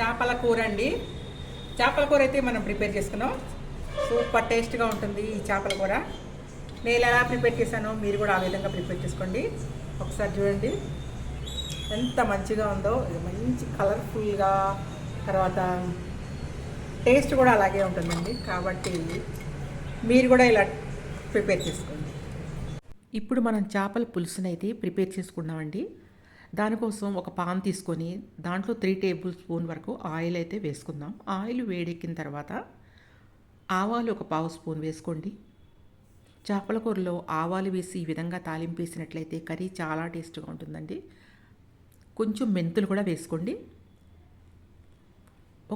చేపల కూర అండి చేపల కూర అయితే మనం ప్రిపేర్ చేసుకున్నాం. సూపర్ టేస్ట్గా ఉంటుంది ఈ చేపల కూర. నేను ఎలా ప్రిపేర్ చేశానో మీరు కూడా ఆ విధంగా ప్రిపేర్ చేసుకోండి. ఒకసారి చూడండి. ఎంత మంచిగా ఉందో ఇది మంచి కలర్ఫుల్గా తర్వాత టేస్ట్ కూడా అలాగే ఉంటుందండి. కాబట్టి మీరు కూడా ఇలా ప్రిపేర్ చేసుకోండి. ఇప్పుడు మనం చేపల పులుసునైతే ప్రిపేర్ చేసుకున్నామండి దానికోసం ఒక పాన్ తీసుకొని దాంట్లో త్రీ టేబుల్ స్పూన్ వరకు ఆయిల్ అయితే వేసుకుందాం. ఆయిల్ వేడెక్కిన తర్వాత ఆవాలు ఒక పావు స్పూన్ వేసుకోండి. చేపల కూరలో ఆవాలు వేసి ఈ విధంగా తాలింపు వేసినట్లయితే కర్రీ చాలా టేస్ట్గా ఉంటుందండి. కొంచెం మెంతులు కూడా వేసుకోండి.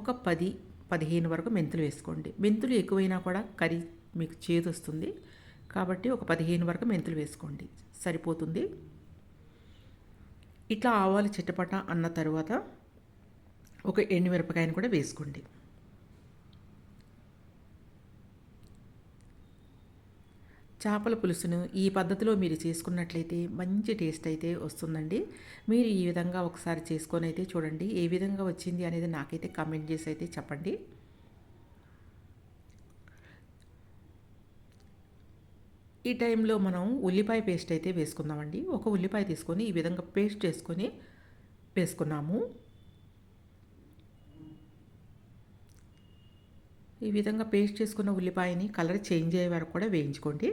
ఒక పది పదిహేను వరకు మెంతులు వేసుకోండి. మెంతులు ఎక్కువైనా కూడా కర్రీ మీకు చేదు వస్తుంది కాబట్టి ఒక పదిహేను వరకు మెంతులు వేసుకోండి. సరిపోతుంది. ఇట్లా ఆవాలు చిట్టపట అన్న తర్వాత ఒక ఎండుమిరపకాయను కూడా వేసుకోండి. చేపల పులుసును ఈ పద్ధతిలో మీరు చేసుకున్నట్లయితే మంచి టేస్ట్ అయితే వస్తుందండి. మీరు ఈ విధంగా ఒకసారి చేసుకొని అయితే చూడండి ఏ విధంగా వచ్చింది అనేది నాకైతే కమెంట్ చేసి అయితే చెప్పండి. ఈ టైంలో మనం ఉల్లిపాయ పేస్ట్ అయితే వేసుకుందామండి. ఒక ఉల్లిపాయ తీసుకొని ఈ విధంగా పేస్ట్ చేసుకొని వేసుకున్నాము. ఈ విధంగా పేస్ట్ చేసుకున్న ఉల్లిపాయని కలర్ చేంజ్ అయ్యే వరకు కూడా వేయించుకోండి.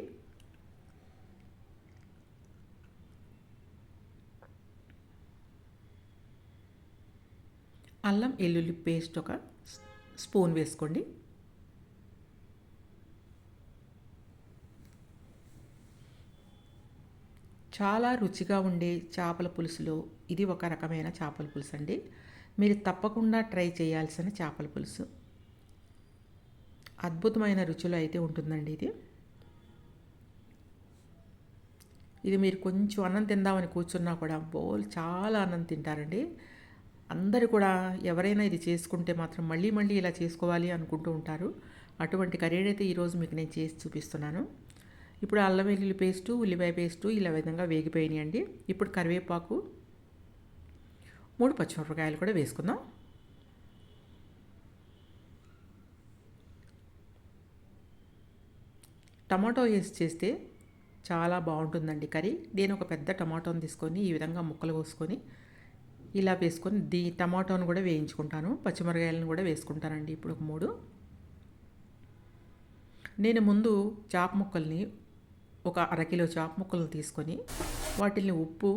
అల్లం వెల్లుల్లి పేస్ట్ ఒక స్పూన్ వేసుకోండి. చాలా రుచిగా ఉండే చేపల పులుసులో ఇది ఒక రకమైన చేపల పులుసు అండి మీరు తప్పకుండా ట్రై చేయాల్సిన చేపల పులుసు. అద్భుతమైన రుచిలో అయితే ఉంటుందండి ఇది. ఇది మీరు కొంచెం అన్నం తిందామని కూర్చున్నా కూడా బోల్ చాలా అన్నం తింటారండి. అందరు కూడా ఎవరైనా ఇది చేసుకుంటే మాత్రం మళ్ళీ మళ్ళీ ఇలా చేసుకోవాలి అనుకుంటూ ఉంటారు. అటువంటి కర్రీ అయితే ఈరోజు మీకు నేను చేసి చూపిస్తున్నాను. ఇప్పుడు అల్లం వెల్లుల్లి పేస్టు ఉల్లిపాయ పేస్టు ఇలా విధంగా వేగిపోయినాయండి. ఇప్పుడు కరివేపాకు మూడు పచ్చిమిరపకాయలు కూడా వేసుకుందాం. టమాటో వేసి చేస్తే చాలా బాగుంటుందండి కర్రీ. నేను ఒక పెద్ద టమాటోని తీసుకొని ఈ విధంగా ముక్కలు కోసుకొని ఇలా వేసుకొని దీ టమాటోను కూడా వేయించుకుంటాను. పచ్చిమిరకాయలను కూడా వేసుకుంటానండి ఇప్పుడు ఒక మూడు. నేను ముందు చాప ముక్కల్ని ఒక అరకిలో చాప ముక్కలు తీసుకొని వాటిని ఉప్పు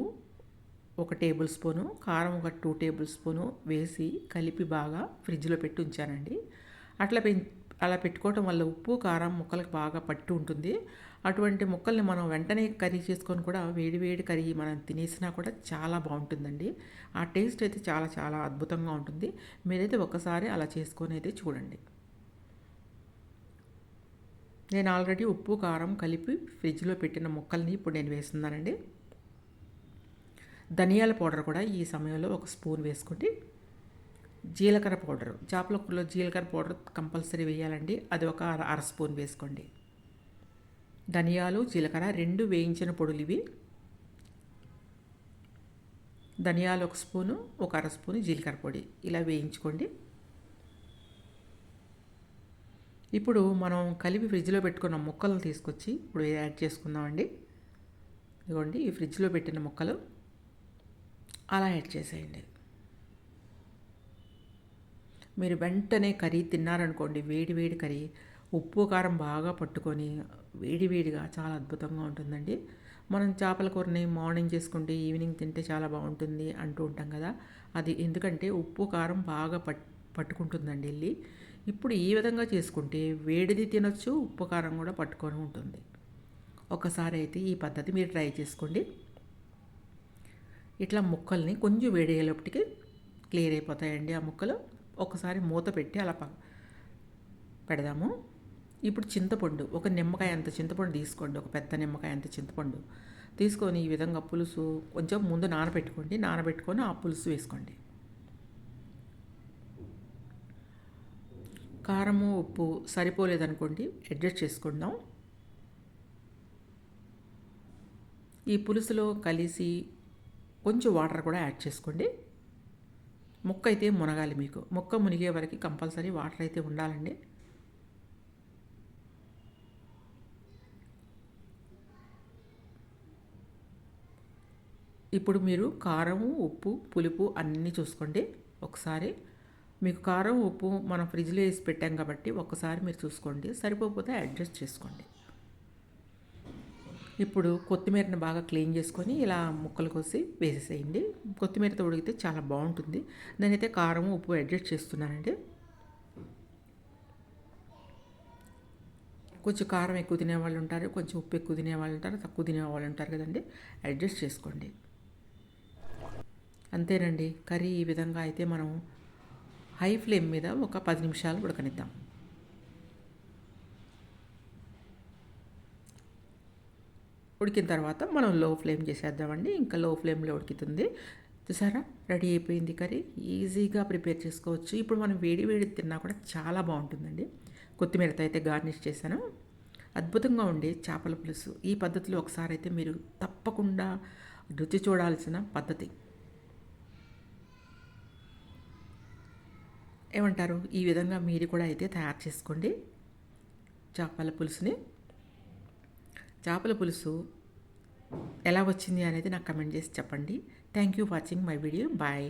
ఒక టేబుల్ స్పూను కారం ఒక టూ టేబుల్ స్పూను వేసి కలిపి బాగా ఫ్రిడ్జ్లో పెట్టి ఉంచానండి. అట్లా పె అలా పెట్టుకోవటం వల్ల ఉప్పు కారం ముక్కలకు బాగా పట్టి ఉంటుంది. అటువంటి ముక్కల్ని మనం వెంటనే కర్రీ చేసుకొని కూడా వేడి వేడి కర్రీ మనం తినేసినా కూడా చాలా బాగుంటుందండి. ఆ టేస్ట్ అయితే చాలా చాలా అద్భుతంగా ఉంటుంది. మీరైతే ఒక్కసారి అలా చేసుకొని అయితే చూడండి. నేను ఆల్రెడీ ఉప్పు కారం కలిపి ఫ్రిడ్జ్లో పెట్టిన ముక్కల్ని ఇప్పుడు నేను వేస్తున్నానండి. ధనియాల పౌడర్ కూడా ఈ సమయంలో ఒక స్పూన్ వేసుకోండి జీలకర్ర పౌడర్ చేపల కూరలో జీలకర్ర పౌడర్ కంపల్సరీ వేయాలండి. అది ఒక అర అర స్పూన్ వేసుకోండి. ధనియాలు జీలకర్ర రెండు వేయించిన పొడులు ఇవి ధనియాలు ఒక స్పూను ఒక అర స్పూను జీలకర్ర పొడి. ఇలా వేయించుకోండి. ఇప్పుడు మనం కలిపి ఫ్రిడ్జ్లో పెట్టుకున్న ముక్కలను తీసుకొచ్చి ఇప్పుడు యాడ్ చేసుకుందామండి. ఇదిగోండి ఈ ఫ్రిడ్జ్లో పెట్టిన ముక్కలు అలా యాడ్ చేసేయండి. మీరు వెంటనే కర్రీ తిన్నారనుకోండి వేడి వేడి కర్రీ ఉప్పు కారం బాగా పట్టుకొని వేడివేడిగా చాలా అద్భుతంగా ఉంటుందండి. మనం చేపల కూరని మార్నింగ్ చేసుకుంటే ఈవినింగ్ తింటే చాలా బాగుంటుంది అంటూ ఉంటాం కదా. అది ఎందుకంటే ఉప్పు కారం బాగా పట్ పట్టుకుంటుందండి వెళ్ళి ఇప్పుడు ఈ విధంగా చేసుకుంటే వేడిది తినొచ్చు ఉప్పు కారం కూడా పట్టుకొని ఉంటుంది. ఒకసారి అయితే ఈ పద్ధతి మీరు ట్రై చేసుకోండి. ఇట్లా ముక్కల్ని కొంచెం వేడయ్యేటప్పటికి క్లియర్ అయిపోతాయండి ఆ ముక్కలు. ఒకసారి మూత పెట్టి అలా ప పెడదాము. ఇప్పుడు చింతపండు ఒక నిమ్మకాయ అంత చింతపండు తీసుకోండి. ఒక పెద్ద నిమ్మకాయ అంత చింతపండు. తీసుకొని ఈ విధంగా పులుసు కొంచెం ముందు నానబెట్టుకోండి. నానబెట్టుకొని ఆ పులుసు వేసుకోండి. కారము ఉప్పు సరిపోలేదనుకోండి అడ్జస్ట్ చేసుకుందాం. ఈ పులుసులో కలిసి కొంచెం వాటర్ కూడా యాడ్ చేసుకోండి. ముక్క అయితే మునగాలి మీకు. ముక్క మునిగే వరకు కంపల్సరీ వాటర్ అయితే ఉండాలండి. ఇప్పుడు మీరు కారం ఉప్పు పులుపు అన్నీ చూసుకోండి. ఒకసారి మీకు కారం ఉప్పు మనం ఫ్రిడ్జ్లో వేసి పెట్టాం కాబట్టి ఒక్కసారి మీరు చూసుకోండి. సరిపోకపోతే అడ్జస్ట్ చేసుకోండి. ఇప్పుడు కొత్తిమీరని బాగా క్లీన్ చేసుకొని ఇలా ముక్కలు కోసి వేసేసేయండి. కొత్తిమీరతో ఉడికితే చాలా బాగుంటుంది. నేనైతే కారం ఉప్పు అడ్జస్ట్ చేస్తున్నానండి. కొంచెం కారం ఎక్కువ తినేవాళ్ళు ఉంటారు కొంచెం ఉప్పు ఎక్కువ తినేవాళ్ళు ఉంటారు తక్కువ తినేవాళ్ళు ఉంటారు కదండి. అడ్జస్ట్ చేసుకోండి. అంతేనండి. కర్రీ ఈ విధంగా అయితే మనం హై ఫ్లేమ్ మీద ఒక పది నిమిషాలు ఉడకనిద్దాం. ఉడికిన తర్వాత మనం లో ఫ్లేమ్ చేసేద్దామండి. ఇంకా లో ఫ్లేమ్లో ఉడుకుతుంది. చూసారా? రెడీ అయిపోయింది కర్రీ. ఈజీగా ప్రిపేర్ చేసుకోవచ్చు. ఇప్పుడు మనం వేడి వేడి తిన్నా కూడా చాలా బాగుంటుందండి. కొత్తిమీరతో అయితే గార్నిష్ చేశాను. అద్భుతంగా ఉండే చేపల పులుసు. ఈ పద్ధతిలో ఒకసారి అయితే మీరు తప్పకుండా రుచి చూడాల్సిన పద్ధతి. ఏమంటారు? ఈ విధంగా మీరు కూడా అయితే తయారు చేసుకోండి. చేపల పులుసుని. చేపల పులుసు ఎలా వచ్చింది అనేది నాకు కమెంట్ చేసి చెప్పండి. Thank you watching my video bye